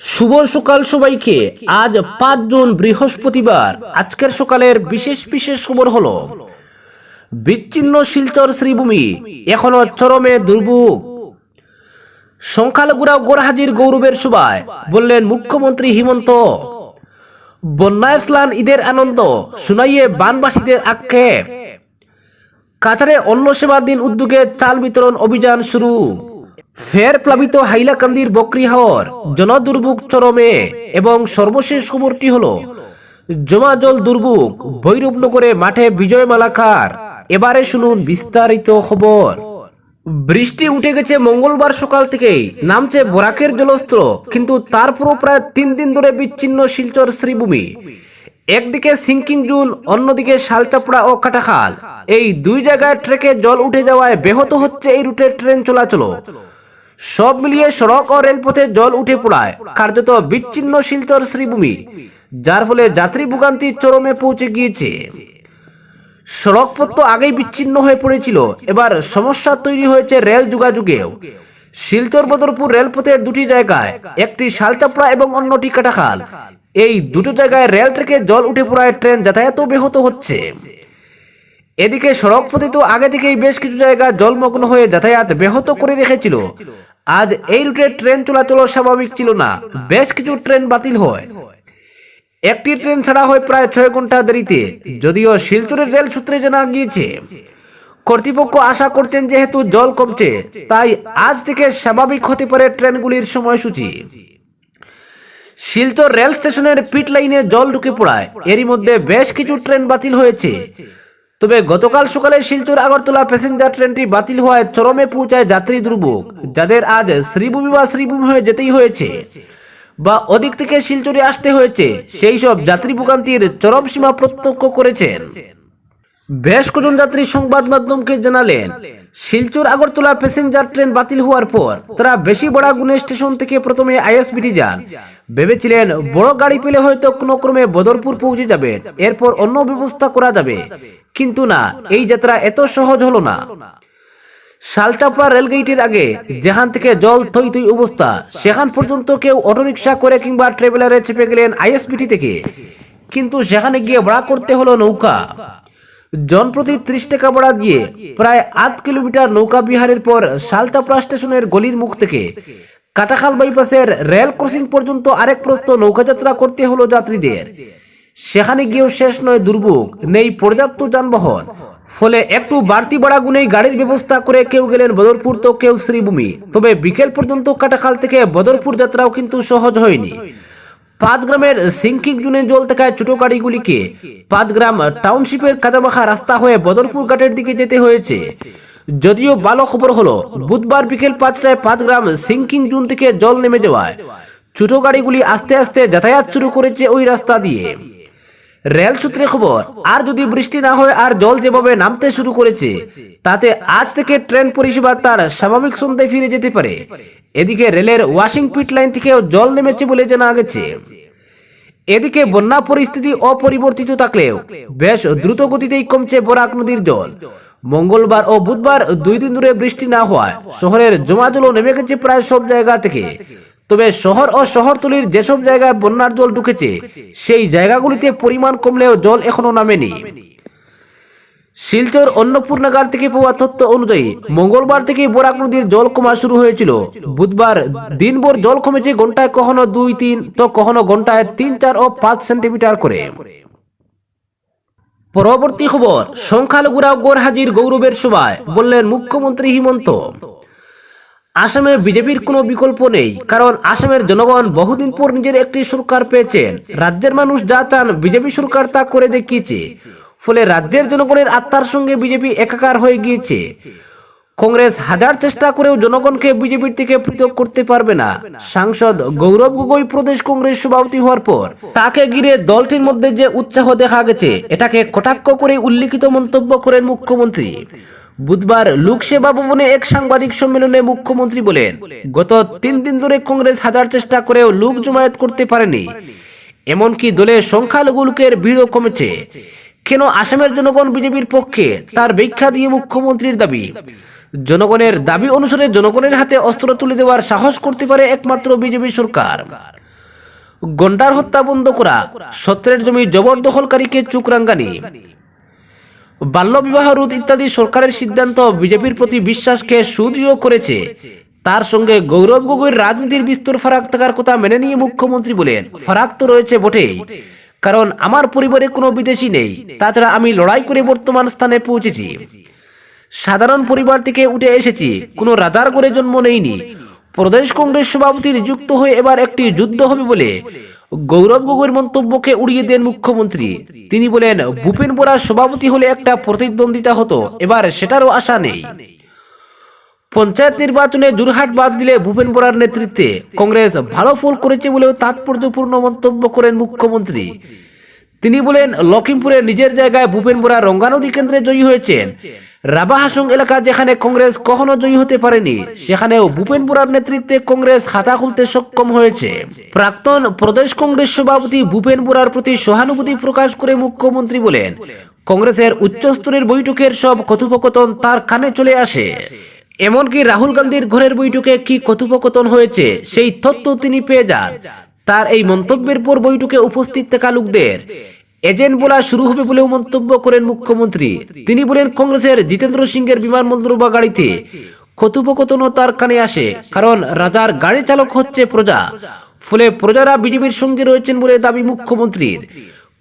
শুভ সকাল সবাইকে। আজ পাঁচ জুন বৃহস্পতিবার। আজকের সকালের বিশেষ বিশেষ খবর হলো, বিচ্ছিন্ন শিলচর শ্রীভূমি এখনও চরমে দুর্ভোগ। সংখ্যালঘুরা গোরহাজির গৌরবের সভায় বললেন মুখ্যমন্ত্রী হিমন্ত। বন্যায় স্নান ঈদের আনন্দ শুনাইয়ে বানবাসীদের আক্ষেপ। কাছাড়ে অন্ন সেবা দিন উদ্যোগে চাল বিতরণ অভিযান শুরু। ফের প্লাবিত হাইলাকান্দির বকরিহাওর জনদুর্ভোগ চরমে, এবং সর্বশেষ খবরটি হল জমা জল দুর্ভোগ, ভৈরবনগরে মাঠে বিজয় মালাকার এবারে শুনুন বিস্তারিত খবর। বৃষ্টি উঠে গেছে মঙ্গলবার সকাল থেকেই, নামছে বরাকের জলস্ত্র, কিন্তু তারপরও প্রায় তিন দিন ধরে বিচ্ছিন্ন শিলচর শ্রীভূমি। একদিকে সিঙ্কিং জুন, অন্যদিকে শালচাপড়া ও কাটাখাল এই দুই জায়গায় ট্রেকে জল উঠে যাওয়ায় ব্যাহত হচ্ছে এই রুটের ট্রেন চলাচল সব মিলিয়ে সড়ক ও রেলপথে জল উঠে পড়ায়। কার্যত বিচ্ছিন্ন শিলচর শ্রীভূমি, যার ফলে যাত্রী ভোগান্তি চরমে পৌঁছে গিয়েছে। সড়ক পথ তো আগেই বিচ্ছিন্ন হয়ে পড়েছিল, এবার সমস্যা তৈরি হয়েছে রেল যোগাযোগেও। শিলচর বদরপুর রেলপথের দুটি জায়গায়, একটি শালচাপড়া এবং অন্যটি কাটাখাল এই দুটো জায়গায় রেল ট্রেকে জল উঠে পড়ায় ট্রেন যাতায়াত ব্যাহত হচ্ছে। এদিকে সড়ক পথে তো আগে থেকেই বেশ কিছু জায়গা জলমগ্ন হয়ে যাতায়াত ব্যাহত করে রেখেছিল। আজ এই রুটে ট্রেন চলাচল স্বাভাবিক ছিল না। বেশ কিছু ট্রেন বাতিল হয়। একটি ট্রেন ছাড়া হয় প্রায় ছয় ঘণ্টা দেরিতে, যদিও শিলচরের রেল সূত্রে জানা গিয়েছে, কর্তৃপক্ষ আশা করছেন যেহেতু জল কমছে, তাই আজ থেকে স্বাভাবিক হতে পারে ট্রেনগুলির সময়সূচি। শিলচর রেল স্টেশনের পিট লাইনে জল ঢুকে পড়ায়, এরই মধ্যে বেশ কিছু ট্রেন বাতিল হয়েছে। তবে গতকাল সকালে শিলচর, আগরতলা প্যাসেঞ্জার ট্রেনটি বাতিল হওয়ায় চরমে পৌঁছায় যাত্রী দুর্ভোগ, যাদের আজ শ্রীভূমি বা শ্রীভূমি হয়ে যেতেই হয়েছে। বা অধিক থেকে শিলচরে আসতে হয়েছে, সেই সব যাত্রী ভোগান্তির চরম সীমা প্রত্যক্ষ করেছেন। বেশ কজন যাত্রী সংবাদ মাধ্যমকে জানালেন, শিলচর আগরতলা প্যাসেঞ্জার ট্রেন বাতিল হওয়ার পর তারা বেশি বড় গুনে স্টেশন থেকে প্রথমে আইএসবিটি যান। ভেবেছিলেন বড় গাড়ি পেলে হয়তো কোনো ক্রমে বদরপুর পৌঁছে যাবে, এরপর অন্য ব্যবস্থা করা যাবে। কিন্তু না, এই যাত্রা এত সহজ হলো না। শালটাপড়া রেলগেটের আগে যেখান থেকে জল থই থই অবস্থা, সেখান পর্যন্ত কেউ অটোরিকশা করে কিংবা ট্রেভেলারে চেপে গেলেন আইএসবিটি থেকে। কিন্তু সেখানে গিয়ে ভাড়া করতে হলো নৌকা। জনপ্রতি ত্রিশ টাকা ভাড়া দিয়ে প্রায় আট কিলোমিটার নৌকা বিহারের পর শালতাপড়া স্টেশনের গলির মুখ থেকে কাটাখাল বাইপাসের রেল ক্রসিং পর্যন্ত আরেক প্রস্ত নৌকাযাত্রা করতে হলো যাত্রীদের। সেখানে গিয়েও শেষ নয় দুর্ভোগ, নেই পর্যাপ্ত যানবাহন। ফলে একটু বাড়তি ভাড়া গুনেই গাড়ির ব্যবস্থা করে কেউ গেলেন বদরপুর তো কেউ শ্রীভূমি। তবে বিকেল পর্যন্ত কাটাখাল থেকে বদরপুর যাত্রাও কিন্তু সহজ হয়নি। পাঁচ গ্রামের সিঙ্কিং জুনে জল থাকায় ছোট গাড়িগুলিকে পাঁচ গ্রাম টাউনশিপের কাদামাখা রাস্তা হয়ে বদরপুর ঘাটের দিকে যেতে হয়েছে। যদিও ভালো খবর হলো, বুধবার বিকেল পাঁচটায় পাঁচ গ্রাম সিঙ্কিং জুন থেকে জল নেমে যাওয়ায় ছোট গাড়িগুলি আস্তে আস্তে যাতায়াত শুরু করেছে ওই রাস্তা দিয়ে। রেল সূত্রে খবর, আর যদি বৃষ্টি না হয় আর জল যেভাবে নামতে শুরু করেছে, তাতে আজ থেকে ট্রেন পরিষেবা তার স্বাভাবিক সন্ধ্যায় ফিরে যেতে পারে। এদিকে রেলের ওয়াশিং পিট লাইন থেকেও জল নেমেছে বলে জানা গেছে। এদিকে বন্যা পরিস্থিতি অপরিবর্তিত থাকলেও বেশ দ্রুত গতিতেই কমছে বরাক নদীর জল। মঙ্গলবার ও বুধবার দুই দিন ধরে বৃষ্টি না হওয়ায় শহরের জমা জলও নেমে গেছে প্রায় সব জায়গা থেকে। তবে শহর ও শহরতলির যেসব জায়গায় বন্যার জল ঢুকেছে, সেই জায়গাগুলিতে পরিমাণ কমলেও জল এখনও নামেনি। শিলচর অন্নপূর্ণাগার থেকে পাওয়া তথ্য অনুযায়ী, মঙ্গলবার থেকে বরাক নদীর জল কমা শুরু হয়েছিল। বুধবার দিনভর জল কমেছে ঘন্টায় কখনো দুই তিন, তো কখনো ঘন্টায় তিন, চার ও পাঁচ সেন্টিমিটার করে। পরবর্তী খবর, সংখ্যালঘুরা গোরহাজির গৌরবের সভায় বললেন মুখ্যমন্ত্রী হিমন্ত। আসামে বিজেপির কোনো বিকল্প নেই, কারণ আসামের জনগণ বহুদিন পর নিজের একটি সরকার পেয়েছেন। রাজ্যের মানুষ যা চান বিজেপি সরকার তা করে দেখিয়েছে। ফলে রাজ্যের জনগণের আত্মার সঙ্গে বিজেপি একাকার হয়ে গিয়েছে। কংগ্রেস হাজার চেষ্টা করেও জনগণকে বিজেপির থেকে পৃথক করতে পারবে না। সাংসদ গৌরব গগৈ প্রদেশ কংগ্রেস সভাপতি হওয়ার পর তাকে ঘিরে দলটির মধ্যে যে উৎসাহ দেখা গেছে, এটাকে কটাক্ষ করে উল্লিখিত মন্তব্য করেন মুখ্যমন্ত্রী। বুধবার লোকসেবা ভবনে এক সাংবাদিক সম্মেলনে মুখ্যমন্ত্রী বলেন, গত তিন দিন ধরে কংগ্রেস হাজার চেষ্টা করেও লোক জমায়েত করতে পারেনি। এমনকি দলের সংখ্যালঘু লোকের ভিড়ও কমেছে। কেন আসামের জনগণ বিজেপির পক্ষে? তার ব্যাখ্যা দিয়ে মুখ্যমন্ত্রীর দাবি। জনগণের দাবি অনুসারে জনগণের হাতে অস্ত্র তুলে দেওয়ার সাহস করতে পারে একমাত্র বিজেপি সরকার। গন্ডার হত্যা বন্ধ করা সত্রের জমি জবরদখলকারীকে চুকরাঙ্গানি। বাল্যবিবাহ রোধ ইত্যাদি সরকারের সিদ্ধান্ত বিজেপির প্রতি বিশ্বাসকে সুদৃঢ় করেছে। তার সঙ্গে গৌরব গগৈর রাজনীতির বিস্তর ফারাক থাকার কথা মেনে নিয়ে মুখ্যমন্ত্রী বলেন। ফারাক তো রয়েছে বটেই, কারণ আমার পরিবারে কোনো বিদেশি নেই। তাছাড়া আমি লড়াই করে বর্তমান স্থানে পৌঁছেছি। সাধারণ পরিবার থেকে উঠে এসেছি, কোনো রাজার করে জন্ম নেইনি। প্রদেশ কংগ্রেস সভাপতি নিযুক্ত হয়ে এবার একটি যুদ্ধ হবে বলে গৌরব গগৈর মন্তব্যকে উড়িয়ে দেন মুখ্যমন্ত্রী। তিনি বলেন, ভূপেন বোরা সভাপতি হলে একটা প্রতিদ্বন্দ্বিতা হতো, এবার সেটারও আশা নেই। পঞ্চায়েত নির্বাচনে জুরহাট বাদ দিলে ভূপেন বোরার নেতৃত্বে কংগ্রেস ভালো ফল করেছে বলেও তাৎপর্যপূর্ণ মন্তব্য করেন মুখ্যমন্ত্রী। তিনি বলেন লখিমপুরে নিজের জায়গায় ভূপেন বোরা রঙ্গানদী কেন্দ্রে জয়ী হয়েছেন। রাবাহাসং এলাকা যেখানে কংগ্রেস কখনো জয়ী হতে পারেনি, সেখানেও ভূপেন বোরার নেতৃত্বে কংগ্রেস খাতা খুলতে সক্ষম হয়েছে। প্রাক্তন প্রদেশ কংগ্রেস সভাপতি ভূপেন বোরার প্রতি সহানুভূতি প্রকাশ করে মুখ্যমন্ত্রী বলেন, কংগ্রেসের উচ্চস্তরের বৈঠকের সব কথোপকথন তার কানে চলে আসে। এমনকি রাহুল গান্ধীর ঘরের বৈঠকে কি কথোপকথন হয়েছে, সেই তথ্য তিনি পেয়ে যান। তার এই মন্তব্যের পর বৈঠকে উপস্থিত থাকা লোকদের এজেন্ট বলা শুরু হবে বলেও মন্তব্য করেন মুখ্যমন্ত্রী। তিনি বলেন, কংগ্রেসের জিতেন্দ্র সিংহের বিমানবন্দর বা গাড়িতে কথোপকথনও তার কানে আসে, কারণ রাজার গাড়ি চালক হচ্ছে প্রজা। ফলে প্রজারা বিজেপির সঙ্গে রয়েছেন বলে দাবি মুখ্যমন্ত্রীর।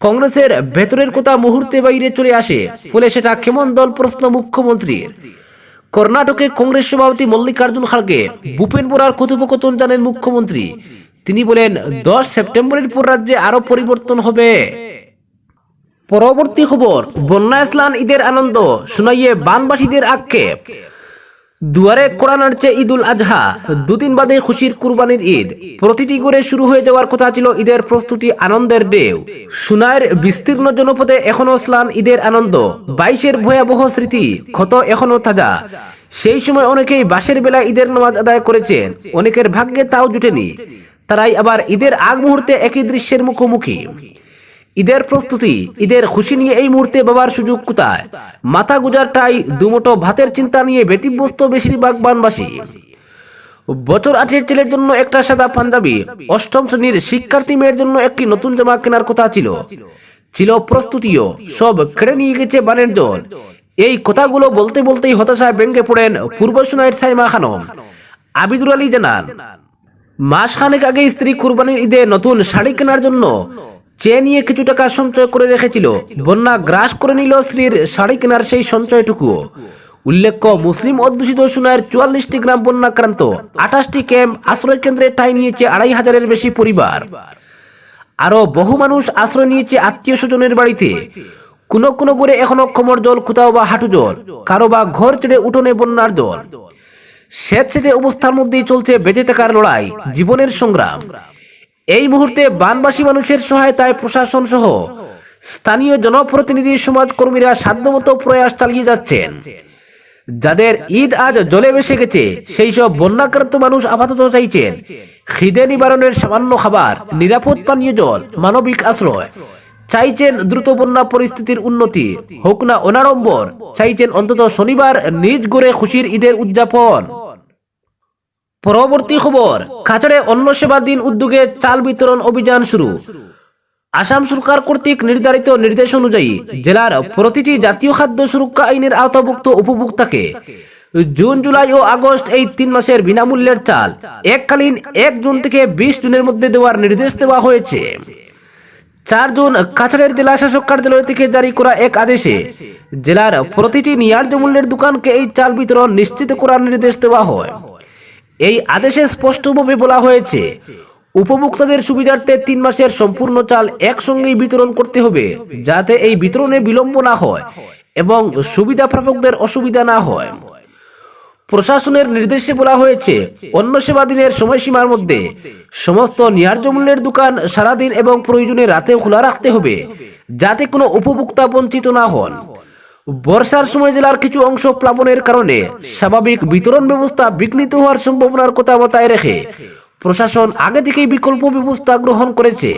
কংগ্রেসের ভেতরের কথা মুহূর্তে বাইরে চলে আসে, ফলে সেটা কেমন দল প্রশ্ন মুখ্যমন্ত্রীর। কর্ণাটকে কংগ্রেস সভাপতি মল্লিকার্জুন খাড়গে ভূপেন বোরার কথোপকথন জানেন মুখ্যমন্ত্রী। তিনি বলেন, দশ সেপ্টেম্বরের পর রাজ্যে আরও পরিবর্তন হবে। পরবর্তী খবর, বন্যা স্নান ঈদের আনন্দ, শুনাইয়ে বানবাসীদের আক্ষেপ। দুয়ারে কোরআ নাড়ছে ঈদ উল আজহা দুদিন বাদে খুশির কুরবানির ঈদ। প্রতিটি করে শুরু হয়ে যাওয়ার কথা ছিল ঈদের প্রস্তুতি আনন্দের ঢেউ সুনায়ের বিস্তীর্ণ জনপদে এখনও স্নান ঈদের আনন্দ। বাইশের ভয়াবহ স্মৃতি, ক্ষত এখনও তাজা। সেই সময় অনেকেই বাসের বেলা ঈদের নামাজ আদায় করেছেন। অনেকের ভাগ্যে তাও জুটেনি। তারাই আবার ঈদের আগ মুহূর্তে একই দৃশ্যের মুখোমুখি। ঈদের প্রস্তুতি, ঈদের খুশি নিয়ে এই মুহূর্তে বাবার সুযোগ কোথায়? মাথা গুজার টাই দুমোটো ভাতের চিন্তা নিয়ে ব্যতিব্যস্ত বেশিরভাগ বানবাসী। বছর আটের ছেলের জন্য একটা সাদা পাঞ্জাবি, অষ্টম শ্রেণির শিক্ষার্থী মেয়ের জন্য একটি নতুন জামা কেনার কথা ছিল। ছিল প্রস্তুতিও, সব কেড়ে নিয়ে গেছে বানের জল এই কথাগুলো বলতে বলতেই হতাশায় ব্যঙ্গে পড়েন পূর্ব সোনাইয়ের সাইমা খানম। আবিদুর আলী জানান, মাস খানেক আগে স্ত্রী কুরবানির ঈদে নতুন শাড়ি কেনার জন্য চেয়ে নিয়ে কিছু টাকা সঞ্চয় করে রেখেছিল, বন্যা গ্রাস করে নিল স্ত্রীর শাড়ি কেনার সেই সঞ্চয়টুকু উল্লেখ্য, মুসলিম অধ্যুষিত সোনার চুয়াল্লিশটি গ্রাম বন্যাক্রান্ত, আঠাশটি ক্যাম্প আশ্রয় কেন্দ্রে ঠাঁই নিয়েছে আড়াই হাজারের বেশি পরিবার। আরও বহু মানুষ আশ্রয় নিয়েছে আত্মীয় স্বজনের বাড়িতে। কোনো কোনো করে এখনও কোমর জল কোথাও বা হাঁটু জল, কারও বা ঘর ছেড়ে উঠোনে বন্যার জল। স্বেচ্ছেতে অবস্থার মধ্যেই চলছে বেঁচে থাকার লড়াই, জীবনের সংগ্রাম। এই মুহূর্তে বানবাসী মানুষের সহায়তায় প্রশাসন সহ স্থানীয় জনপ্রতিনিধি সমাজকর্মীরা সাধ্যমতো প্রয়াস চালিয়ে যাচ্ছেন। যাদের ঈদ আজ জলে ভেসে গেছে, সেই সব বন্যাক্রান্ত মানুষ আপাতত চাইছেন খিদে নিবারণের সামান্য খাবার, নিরাপদ পানীয় জল, মানবিক আশ্রয়। চাইছেন দ্রুত বন্যা পরিস্থিতির উন্নতি, হোক না অনাড়ম্বর, চাইছেন অন্তত শনিবার নিজ গড়ে খুশির ঈদের উদযাপন। পরবর্তী খবর কাছাড়ে অন্ন দিন উদ্যোগে চাল বিতরণ অভিযান শুরু। আসাম সরকার কর্তৃক নির্ধারিত নির্দেশ অনুযায়ী জেলার প্রতিটি জাতীয় খাদ্য সুরক্ষা আইনের আওতাভুক্ত উপভোক্তাকে জুন, জুলাই ও আগস্ট এই তিন মাসের বিনামূল্যের চাল এককালীন এক জুন থেকে বিশ জুনের মধ্যে দেওয়ার নির্দেশ দেওয়া হয়েছে। চার জুন কাছাড়ের জেলা শাসক কার্যালয় থেকে জারি করা এক আদেশে জেলার প্রতিটি ন্যায্য মূল্যের দোকানকে এই চাল বিতরণ নিশ্চিত করার নির্দেশ দেওয়া হয়। এই আদেশে স্পষ্টভাবে বলা হয়েছে, উপভোক্তাদের সুবিধার্থে তিন মাসের সম্পূর্ণ চাল একসঙ্গেই বিতরণ করতে হবে, যাতে এই বিতরণে বিলম্ব না হয় এবং সুবিধা প্রাপকদের অসুবিধা না হয়। প্রশাসনের নির্দেশে বলা হয়েছে, অন্য সেবা দিনের সময়সীমার মধ্যে সমস্ত ন্যায্য মূল্যের দোকান সারাদিন এবং প্রয়োজনে রাতে খোলা রাখতে হবে, যাতে কোনো উপভোক্তা বঞ্চিত না হন। বর্ষার সময় জেলার কিছু অংশ প্লাবনের কারণে স্বাভাবিক বিতরণ ব্যবস্থা বিঘ্নিত হওয়ার সম্ভাবনার কথা মাথায় রেখে প্রশাসন আগে থেকেই বিকল্প ব্যবস্থা গ্রহণ করেছে।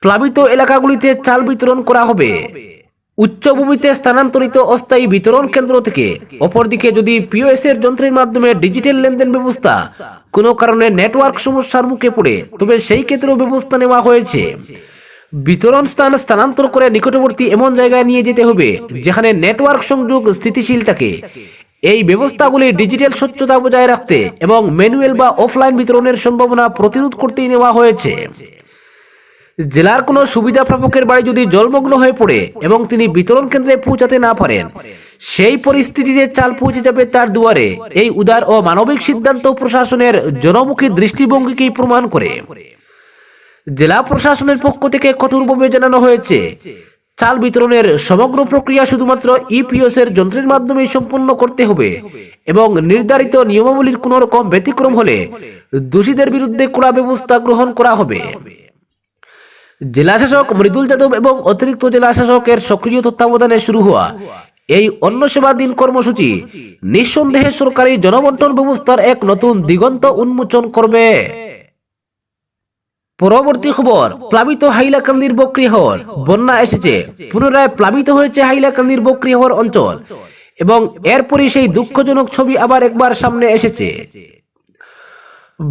প্লাবিত এলাকাগুলিতে চাল বিতরণ করা হবে। উচ্চভূমিতে স্থানান্তরিত অস্থায়ী বিতরণ কেন্দ্র থেকে অপরদিকে যদি পিওএস এর যন্ত্রের মাধ্যমে ডিজিটাল লেনদেন ব্যবস্থা কোনো কারণে নেটওয়ার্ক সমস্যার মুখে পড়ে, তবে সেই ক্ষেত্রেও ব্যবস্থা নেওয়া হয়েছে। বিতরণ স্থান স্থানান্তর করে নিকটবর্তী এমন জায়গায় নিয়ে যেতে হবে, যেখানে নেটওয়ার্ক সংযোগ স্থিতিশীল থাকে। এই ব্যবস্থাগুলি ডিজিটাল স্বচ্ছতা বজায় রাখতে এবং ম্যানুয়াল বা অফলাইন বিতরণের সম্ভাবনা প্রতিরোধ করতেই নেওয়া হয়েছে। জেলার কোনো সুবিধা প্রাপকের বাড়ি যদি জলমগ্ন হয়ে পড়ে এবং তিনি বিতরণ কেন্দ্রে পৌঁছাতে না পারেন, সেই পরিস্থিতিতে চাল পৌঁছে যাবে তার দুয়ারে। এই উদার ও মানবিক সিদ্ধান্ত প্রশাসনের জনমুখী দৃষ্টিভঙ্গিকেই প্রমাণ করে। জেলা প্রশাসনের পক্ষ থেকে কঠোরভাবে জানানো হয়েছে। চাল বিতরণের সমগ্র প্রক্রিয়া শুধুমাত্র ইপিএস এর যন্ত্রের মাধ্যমেই সম্পন্ন করতে হবে এবং নির্ধারিত নিয়মাবলীর কোন রকম ব্যতিক্রম হলে দোষীদের বিরুদ্ধে কড়া ব্যবস্থা গ্রহণ করা হবে। জেলাশাসক মৃদুল যাদব এবং অতিরিক্ত জেলাশাসকের সক্রিয় তত্ত্বাবধানে শুরু হওয়া এই অন্য সেবা দিন কর্মসূচি নিঃসন্দেহে সরকারি জনবন্টন ব্যবস্থার এক নতুন দিগন্ত উন্মোচন করবে। পরবর্তী খবর, প্লাবিত হাইলাকান্দির বক্রিহর বন্যা এসেছে। পুনরায় প্লাবিত হয়েছে হাইলাকান্দির বক্রিহর অঞ্চল। এবং এরপরই সেই দুঃখজনক ছবি আবার একবার সামনে এসেছে।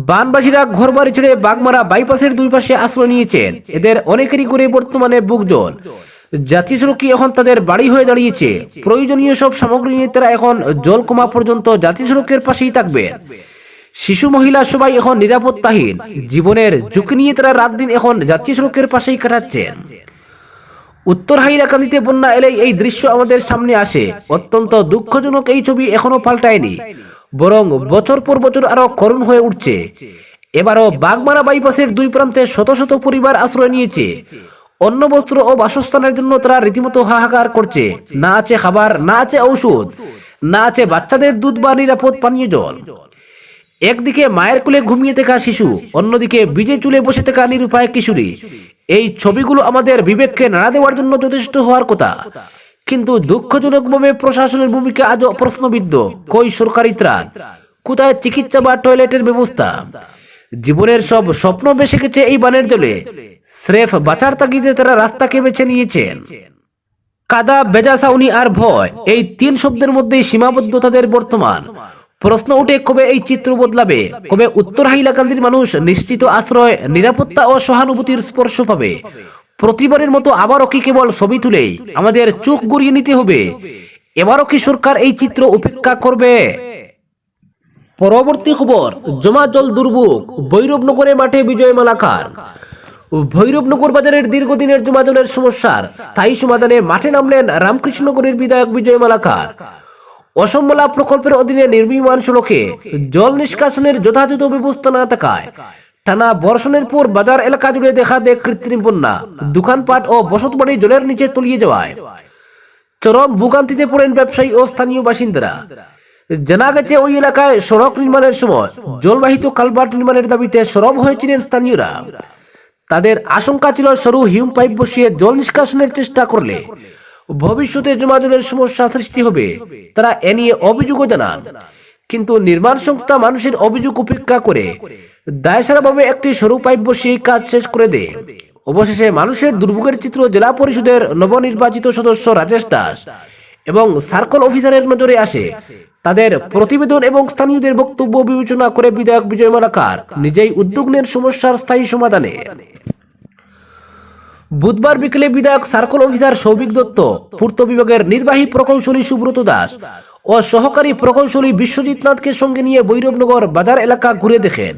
বানবাসীরা ঘরবাড়ি ছেড়ে বাগমারা বাইপাসের দুই পাশে আশ্রয় নিয়েছেন। এদের অনেকেরই করে বর্তমানে বুক জল জাতীয় সড়কই এখন তাদের বাড়ি হয়ে দাঁড়িয়েছে? প্রয়োজনীয় সব সামগ্রী নিয়ে তারা এখন জল কমা পর্যন্ত জাতীয় সড়কের পাশেই থাকবেন শিশু মহিলা সবাই এখন নিরাপত্তাহীন। জীবনের ঝুঁকি নিয়ে তারা রাত দিন এখন জাতীয় সড়কের পাশেই কাটাচ্ছেন। উত্তর হাইলাকান্দিতে বন্যা এলেই এই দৃশ্য আমাদের সামনে আসে। অত্যন্ত দুঃখজনক এই ছবি এখনও পাল্টায়নি। বরং বছর পর বছর আরও করুণ হয়ে উঠছে। এবারও বাগমারা বাইপাসের দুই প্রান্তে শত শত পরিবার আশ্রয় নিয়েছে। অন্ন, বস্ত্র ও বাসস্থানের জন্য তারা রীতিমতো হাহাকার করছে। না আছে খাবার, না আছে ঔষধ, না আছে বাচ্চাদের দুধ বা নিরাপদ পানীয় জল। একদিকে মায়ের কোলে ঘুমিয়ে থাকা শিশু, অন্যদিকে বিজে চুলে বসে থাকা নিরুপায় কিশোরী। এই ছবিগুলো আমাদের বিবেককে নাড়া দেওয়ার জন্য যথেষ্ট হওয়ার কথা। কিন্তু দুঃখজনকভাবে প্রশাসনের ভূমিকা আজও প্রশ্নবিদ্ধ। কই সরকারি ত্রাণ? কোথায় চিকিৎসা বা টয়লেটের ব্যবস্থা? জীবনের সব স্বপ্ন বেসে গেছে এই বানের জলে। স্রেফ বাঁচার তাগিদে তারা রাস্তাকে বেছে নিয়েছেন। কাদা বেজাসাউনি আর ভয়। এই তিন শব্দের মধ্যেই সীমাবদ্ধ তাদের বর্তমান। প্রশ্ন উঠে কবে এই চিত্র বদলাবে? কবে উত্তর হাইলাকান্দির মানুষ নিশ্চিত আশ্রয়, নিরাপত্তা ও সহানুভূতির স্পর্শ পাবে? প্রতিবারের মতো আবারও কি কেবল ছবি তুলেই আমাদের চোখ গড়িয়ে নিতে হবে? এবারও কি সরকার এই চিত্র উপেক্ষা করবে? পরবর্তী খবর, জমা জল দুর্ভোগ, ভৈরবনগরে মাঠে বিজয় মালাকার। ভৈরবনগর বাজারের দীর্ঘদিনের জমা জলের সমস্যার স্থায়ী সমাধানে মাঠে নামলেন রামকৃষ্ণগরের বিধায়ক বিজয় মালাকার। অসমলা প্রকল্পের অধীনে নির্মীয়মান সড়কে জল নিষ্কাশনের যথাযথ ব্যবস্থা না থাকায় টানা বর্ষণের পর বাজার এলাকা জুড়ে দেখা দেয় কৃত্রিম বন্যা, দোকানপাট ও বসতবাড়ি জলের নিচে তলিয়ে যাওয়ায়। চরম ভোগান্তিতে পড়েন ব্যবসায়ী ও স্থানীয় বাসিন্দারা। জানা গেছে, ওই এলাকায় সড়ক নির্মাণের সময় জলবাহিত কালভার্ট নির্মাণের দাবিতে সরব হয়েছিলেন স্থানীয়রা। তাদের আশঙ্কা ছিল সরু হিউম পাইপ বসিয়ে জল নিষ্কাশনের চেষ্টা করলে ভবিষ্যতে জমাজলের সমস্যা সৃষ্টি হবে। তারা এ নিয়ে অভিযোগও জানান। কিন্তু নির্মাণ সংস্থা মানুষের অভিযোগ উপেক্ষা করে। দায়সারাভাবে একটি সরু পাইপ বসিয়ে কাজ শেষ করে দেয় অবশেষে মানুষের দুর্ভোগের চিত্র জেলা পরিষদের নবনির্বাচিত সদস্য রাজেশ দাস এবং সার্কল অফিসারের নজরে আসে। তাদের প্রতিবেদন এবং স্থানীয়দের বক্তব্য বিবেচনা করে বিধায়ক বিজয় মালাকার নিজেই উদ্যোগ সমস্যার স্থায়ী সমাধানে। বুধবার বিকেলে বিধায়ক সার্কল অফিসার সৌভিক দত্ত, পূর্ত বিভাগের নির্বাহী প্রকৌশলী সুব্রত দাস ও সহকারী প্রকৌশলী বিশ্বজিৎ নাথকে সঙ্গে নিয়ে ভৈরবনগর বাজার এলাকা ঘুরে দেখেন।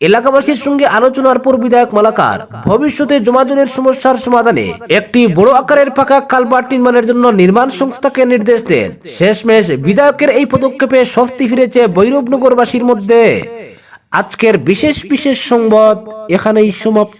এলাকাবাসীর সঙ্গে আলোচনার পর বিধায়ক মালাকার, ভবিষ্যতে জমাজনের সমস্যার সমাধানে একটি বড় আকারের পাকা কালভার্ট নির্মাণের জন্য নির্মাণ সংস্থাকে নির্দেশ দেন। শেষমেশ বিধায়কের এই পদক্ষেপে স্বস্তি ফিরেছে বৈরবনগরবাসীর মধ্যে। আজকের বিশেষ বিশেষ সংবাদ এখানেই সমাপ্ত।